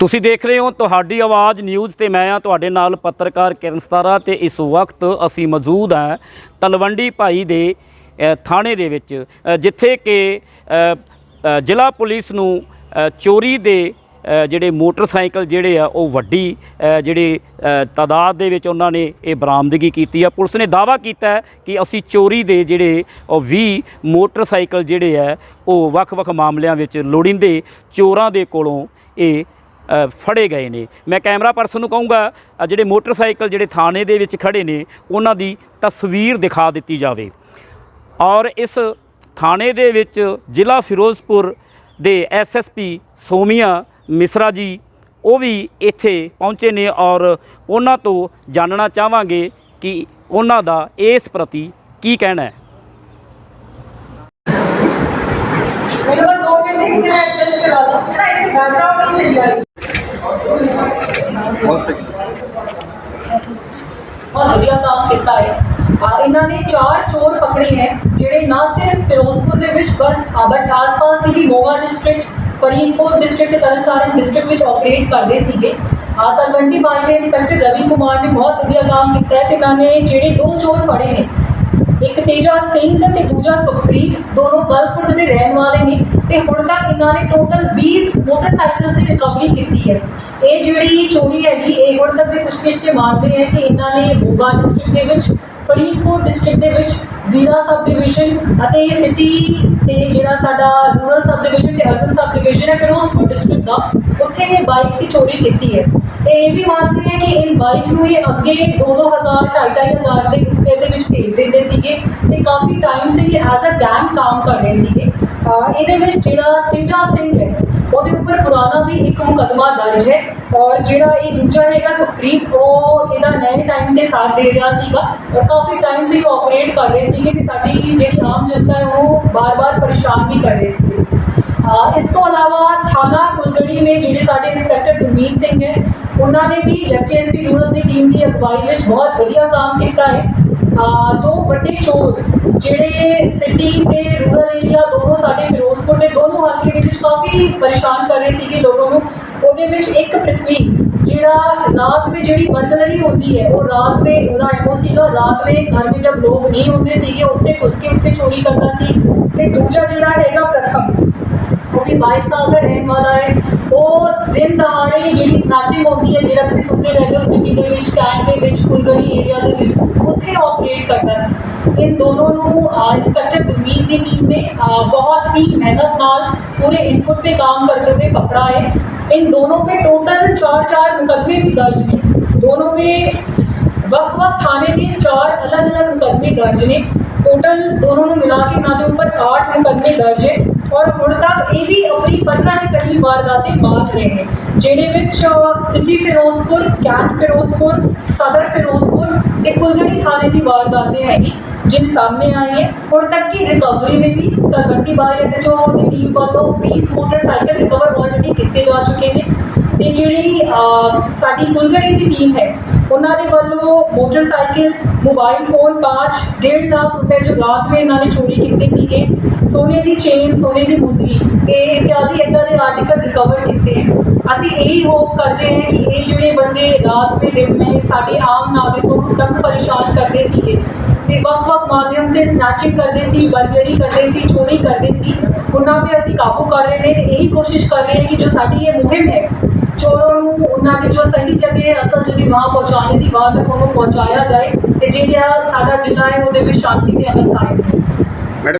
ਤੁਸੀਂ ਦੇਖ ਰਹੇ ਹੋ ਤੁਹਾਡੀ ਆਵਾਜ਼ ਨਿਊਜ਼ ਤੇ ਮੈਂ ਆ ਤੁਹਾਡੇ ਨਾਲ ਪੱਤਰਕਾਰ ਕਿਰਨ ਸਤਾਰਾ ਤੇ ਇਸ ਵਕਤ ਅਸੀਂ ਮੌਜੂਦ ਹਾਂ ਤਲਵੰਡੀ ਭਾਈ ਦੇ ਥਾਣੇ ਦੇ ਵਿੱਚ ਜਿੱਥੇ ਕਿ ਜ਼ਿਲ੍ਹਾ ਪੁਲਿਸ ਨੂੰ ਚੋਰੀ ਦੇ ਜਿਹੜੇ ਮੋਟਰਸਾਈਕਲ ਜਿਹੜੇ ਆ ਉਹ ਵੱਡੀ ਜਿਹੜੇ ਤਾਦਾਦ ਦੇ ਵਿੱਚ ਉਹਨਾਂ ਨੇ ਇਹ ਬਰਾਮਦਗੀ ਕੀਤੀ ਆ। ਪੁਲਿਸ ਨੇ ਦਾਵਾ ਕੀਤਾ ਕਿ ਅਸੀਂ ਚੋਰੀ ਦੇ ਜਿਹੜੇ ਉਹ 20 ਮੋਟਰਸਾਈਕਲ ਜਿਹੜੇ ਆ, ਉਹ ਵੱਖ-ਵੱਖ ਮਾਮਲਿਆਂ ਵਿੱਚ ਲੋੜੀਂਦੇ ਚੋਰਾਂ ਦੇ ਕੋਲੋਂ ਇਹ ਫੜੇ ਗਏ ਨੇ ਮੈਂ ਕੈਮਰਾ ਪਰਸਨ ਨੂੰ ਕਹੂੰਗਾ ਅ, ਜਿਹੜੇ ਮੋਟਰਸਾਈਕਲ ਜਿਹੜੇ ਥਾਣੇ ਦੇ ਵਿੱਚ ਖੜੇ ਨੇ ਉਹਨਾਂ ਦੀ ਤਸਵੀਰ ਦਿਖਾ ਦਿੱਤੀ ਜਾਵੇ ਔਰ ਇਸ ਥਾਣੇ ਦੇ ਵਿੱਚ ਜ਼ਿਲ੍ਹਾ ਫਿਰੋਜ਼ਪੁਰ ਦੇ ਐਸਐਸਪੀ ਸੋਮੀਆ ਮਿਸਰਾ ਜੀ ਉਹ ਵੀ ਇੱਥੇ ਪਹੁੰਚੇ ਨੇ ਔਰ ਉਹਨਾਂ ਤੋਂ ਜਾਣਨਾ ਚਾਹਾਂਗੇ ਕਿ ਉਹਨਾਂ ਦਾ ਇਸ ਪ੍ਰਤੀ ਕੀ ਕਹਿਣਾ ਹੈ मेरे पास दो मिनट है इतना एडजस्ट करा दो है ना इसकी बैकग्राउंड नहीं सही आई ਬਹੁਤ ਵਧੀਆ ਕੰਮ ਕੀਤਾ ਹੈ ਆ, ਇਹਨਾਂ ਨੇ ਚਾਰ ਚੋਰ ਪਕੜੇ ਹੈ ਜਿਹੜੇ ਨਾ ਸਿਰਫ ਫਿਰੋਜ਼ਪੁਰ ਦੇ ਵਿੱਚ, ਬਸ ਬਟ ਆਸ-ਪਾਸ ਦੀ ਵੀ Moga district Faridkot district Tarn Taran district ਵਿੱਚ ਆਪਰੇਟ ਕਰਦੇ ਸੀਗੇ। ਆ ਤਲਵੰਡੀ ਬਾਈ ਦੇ ਇੰਸਪੈਕਟਰ ਰਵੀ ਕੁਮਾਰ ਨੇ ਬਹੁਤ ਵਧੀਆ ਕੰਮ ਕੀਤਾ ਹੈ ਤੇ ਇਹਨਾਂ ਨੇ ਜਿਹੜੇ ਦੋ ਚੋਰ ਫੜੇ ਨੇ, ਇੱਕ ਤੇਜਾ ਸਿੰਘ ਤੇ ਦੂਜਾ ਸੁਖਪ੍ਰੀਤ, ਦੋਨੋਂ ਗਲਪੁਰ ਦੇ ਰਹਿਣ ਵਾਲੇ ਨੇ। ਤੇ ਹੁਣ ਤੱਕ ਇਹਨਾਂ ਨੇ ਟੋਟਲ 20 ਮੋਟਰਸਾਈਕਲਸ ਦੀ ਰਿਕਵਰੀ ਕੀਤੀ ਹੈ। ਇਹ ਜਿਹੜੀ ਚੋਰੀ ਹੈਗੀ, ਇਹ ਹੁਣ ਤੱਕ ਦੇ ਪੁੱਛਗਿੱਛ 'ਤੇ ਮੰਨਦੇ ਹੈ ਕਿ ਇਹਨਾਂ ਨੇ ਮੋਗਾ ਡਿਸਟ੍ਰਿਕਟ ਦੇ ਵਿੱਚ, ਫਰੀਦਕੋਟ ਡਿਸਟ੍ਰਿਕਟ ਦੇ ਵਿੱਚ ਜ਼ੀਰਾ ਸਬ ਡਿਵੀਜ਼ਨ ਅਤੇ ਇਹ ਸਿਟੀ ਤੇ ਜਿਹੜਾ ਸਾਡਾ ਰੂਰਲ ਸਬ ਡਿਵੀਜ਼ਨ ਤੇ ਅਰਬਨ ਸਬ ਡਿਵੀਜ਼ਨ ਹੈ, ਫਿਰੋਜ਼ਪੁਰ ਡਿਸਟ੍ਰਿਕਟ ਦਾ, ਉੱਥੇ ਇਹ ਬਾਈਕਸ ਦੀ ਚੋਰੀ ਕੀਤੀ ਹੈ। ਤੇ ਇਹ ਵੀ ਮੰਨਦੇ ਹੈ ਕਿ ਇਹ ਬਾਈਕ ਨੂੰ ਇਹ ਅੱਗੇ 2-2000 2-2500 ਦੇ ਰੁਪਏ ਦੇ ਵਿੱਚ ਭੇਜ ਦਿੰਦੇ ਸੀਗੇ ਤੇ ਕਾਫੀ ਟਾਈਮ ਸੇ ਇਹ ਐਜ਼ ਅ ਗੈਂਗ ਕੰਮ ਕਰ ਰਹੇ ਸੀਗੇ। ਇਹਦੇ ਵਿੱਚ ਜਿਹੜਾ ਤੇਜਾ ਸਿੰਘ ਹੈ, ਉਹਦੇ ਉੱਪਰ ਪੁਰਾਣਾ ਵੀ ਇੱਕ ਮੁਕੱਦਮਾ ਦਰਜ ਹੈ ਔਰ ਜਿਹੜਾ ਇਹ ਦੂਜਾ ਹੈਗਾ ਸੁਖਪ੍ਰੀਤ, ਉਹ ਇਹਦਾ ਨਵੇਂ ਟਾਈਮ ਦੇ ਸਾਥ ਦੇ ਰਿਹਾ ਸੀਗਾ ਔਰ ਕਾਫੀ ਟਾਈਮ ਤੋਂ ਆਪਰੇਟ ਕਰ ਰਹੇ ਸੀਗੇ ਕਿ ਸਾਡੀ ਜਿਹੜੀ ਆਮ ਜਨਤਾ ਹੈ ਉਹ ਬਾਰ-ਬਾਰ ਪਰੇਸ਼ਾਨ ਵੀ ਕਰ ਰਹੇ ਸੀਗੇ। ਇਸ ਤੋਂ ਇਲਾਵਾ ਥਾਣਾ ਕੁਲਗੜੀ ਨੇ ਜਿਹੜੇ ਸਾਡੇ ਇੰਸਪੈਕਟਰ ਗੁਰਮੀਤ ਸਿੰਘ ਹੈ, ਉਹਨਾਂ ਨੇ ਵੀ ਡਿਪਟੀ ਐਸਪੀ ਰੂਰਲ ਦੀ ਟੀਮ ਦੀ ਅਗਵਾਈ ਵਿੱਚ ਬਹੁਤ ਵਧੀਆ ਕੰਮ ਕੀਤਾ ਹੈ। ਦੋ ਵੱਡੇ ਚੋਰ ਜਿਹੜੇ ਸਿਟੀ ਤੇ ਰੂਰਲ ਏਰੀਆ ਦੋਨੋਂ ਸਾਡੇ ਫਿਰੋਜ਼ਪੁਰ ਦੇ ਦੋਨੋਂ ਹਲਕੇ ਦੇ ਵਿੱਚ ਕਾਫੀ ਪਰੇਸ਼ਾਨ ਕਰ ਰਹੇ ਸੀਗੇ ਲੋਕਾਂ ਨੂੰ। ਉਹਦੇ ਵਿੱਚ ਇੱਕ ਪ੍ਰਿਥਵੀ, ਜਿਹੜਾ ਰਾਤ ਵੇ ਜਿਹੜੀ ਬਰਗਲਰੀ ਹੁੰਦੀ ਹੈ, ਉਹ ਰਾਤ ਵੇ ਉਹਦਾ ਐਮਓ ਸੀਗਾ, ਰਾਤ ਵੇ ਘਰ ਵਿੱਚ ਜਦ ਲੋਕ ਨਹੀਂ ਹੁੰਦੇ ਸੀਗੇ ਉੱਤੇ ਘੁਸ ਕੇ ਉੱਤੇ ਚੋਰੀ ਕਰਦਾ ਸੀ। ਤੇ ਦੂਜਾ ਜਿਹੜਾ ਹੈਗਾ ਪ੍ਰਥਮ, ਉਹ ਵੀ 22 ਸਾਲ ਦਾ ਰਹਿਣ ਵਾਲਾ ਹੈ, ਉਹ ਦਿਨ ਦਹਾੜੇ ਸਨੈਚਿੰਗ ਹੁੰਦੀ ਹੈ ਜਿਹੜਾ ਤੁਸੀਂ ਸੁਣਦੇ ਰਹਿੰਦੇ ਹੋ ਸਿਟੀ ਦੇ ਵਿੱਚ ਕੈਂਟ ਦੇ ਵਿੱਚ ਕੁਲਗੜੀ ਏਰੀਆ ਦੇ ਵਿੱਚ ਉੱਥੇ ਆਪਰੇਟ ਕਰਦਾ ਸੀ ਇਨ ਦੋਨੋਂ ਨੂੰ ਅਹ, ਇੰਸਪੈਕਟਰ ਗੁਰਮੀਤ ਦੀ ਟੀਮ ਨੇ ਅਹ, ਬਹੁਤ ਹੀ ਮਿਹਨਤ ਨਾਲ पूरे इनपुट पे काम करते हुए पकड़ा है इन दोनों पे टोटल चार चार मुकदमे भी दर्ज हैं दोनों पे वक्त वक्त थाने के चार अलग अलग मुकदमे दर्ज ने टोटल दोनों ਨੂੰ ਮਿਲਾ ਕੇ ਇਹਨਾਂ ਦੇ ਉੱਪਰ 8 ਮੁਕਦਮੇ ਦਰਜ ਹੈ ਔਰ ਹੁਣ ਤੱਕ ਇਹ ਵੀ ਆਪਣੀ 15 ਦੇ ਕਰੀਬ ਵਾਰਦਾਤੇ ਮਾਰ ਰਹੇ ਨੇ ਜਿਹੜੇ ਵਿੱਚ ਸਿਟੀ ਫਿਰੋਜ਼ਪੁਰ ਕੈਂਟ ਫਿਰੋਜ਼ਪੁਰ ਸਦਰ ਫਿਰੋਜ਼ਪੁਰ ਤੇ ਕੁਲਗੜੀ ਥਾਣੇ ਦੀ ਵਾਰਦਾਤੇ ਹੈਗੀ ਜਿਨ ਸਾਹਮਣੇ ਆਈ ਹੈ ਹੁਣ ਤੱਕ की रिकवरी में भी Talwandi Bai S H O ਦੀ ਟੀਮ ਵੱਲੋਂ 20 ਮੋਟਰਸਾਈਕਲ ਰਿਕਵਰ ਆਲਰੇਡੀ ਕੀਤੇ ਜਾ ਚੁੱਕੇ ਨੇ ਤੇ ਜਿਹੜੀ ਅਹ, ਸਾਡੀ ਕੁਲਗੜੀ ਦੀ ਟੀਮ ਹੈ ਉਹਨਾਂ ਦੇ ਵੱਲੋਂ ਮੋਟਰਸਾਈਕਲ, ਮੋਬਾਈਲ ਫੋਨ, ਪਾਚ, ਡੇਢ ਲੱਖ ਰੁਪਏ ਜੋ ਰਾਤ ਨੂੰ ਇਹਨਾਂ ਨੇ ਚੋਰੀ ਕੀਤੇ ਸੀਗੇ, ਸੋਨੇ ਦੀ ਚੇਨ, ਸੋਨੇ ਦੀ ਮੁੰਦਰੀ, ਇਹ ਇਤਿਆਦੀ ਇਦਾਂ ਦੇ ਆਰਟੀਕਲ ਰਿਕਵਰ ਕੀਤੇ ਹਨ ਅਸੀਂ ਇਹੀ ਹੋਪ ਕਰਦੇ ਹਾਂ ਕਿ ਇਹ ਜਿਹੜੇ ਬੰਦੇ ਰਾਤ ਦੇ ਦਿਨ ਮੈਂ ਸਾਡੇ ਆਮ ਨਾਗਰਿਕਾਂ ਨੂੰ ਤੰਗ ਪਰੇਸ਼ਾਨ ਕਰਦੇ ਸੀਗੇ ਤੇ ਵੱਖ-ਵੱਖ ਮਾਧਿਅਮ ਸੇ ਸਨੈਚਿੰਗ ਕਰਦੇ ਸੀ, ਬਰਗਰੀ ਕਰਦੇ ਸੀ, ਚੋਰੀ ਕਰਦੇ ਸੀ, ਉਹਨਾਂ 'ਤੇ ਅਸੀਂ ਕਾਬੂ ਕਰ ਰਹੇ ਨੇ ਤੇ ਇਹੀ ਕੋਸ਼ਿਸ਼ ਕਰ ਰਹੇ ਹਾਂ ਕਿ ਜੋ ਸਾਡੀ ਇਹ ਮੁਹਿੰਮ ਹੈ, ਚੋਰਾਂ ਨੂੰ ਉਹਨਾਂ ਦੇ ਜੋ ਸਹੀ ਜਗ੍ਹਾ ਹੈ ਅਸਲ ਦੀ ਵਹਾਂ ਤੱਕ ਉਹਨੂੰ ਪਹੁੰਚਾਇਆ ਜਾਏ ਤੇ ਜਿਹੜਾ ਸਾਡਾ ਜ਼ਿਲ੍ਹਾ ਹੈ ਉਹਦੇ ਵਿੱਚ ਸ਼ਾਂਤੀ ਤੇ ਅਮਨ ਕਾਇਮ ਰਹੇ।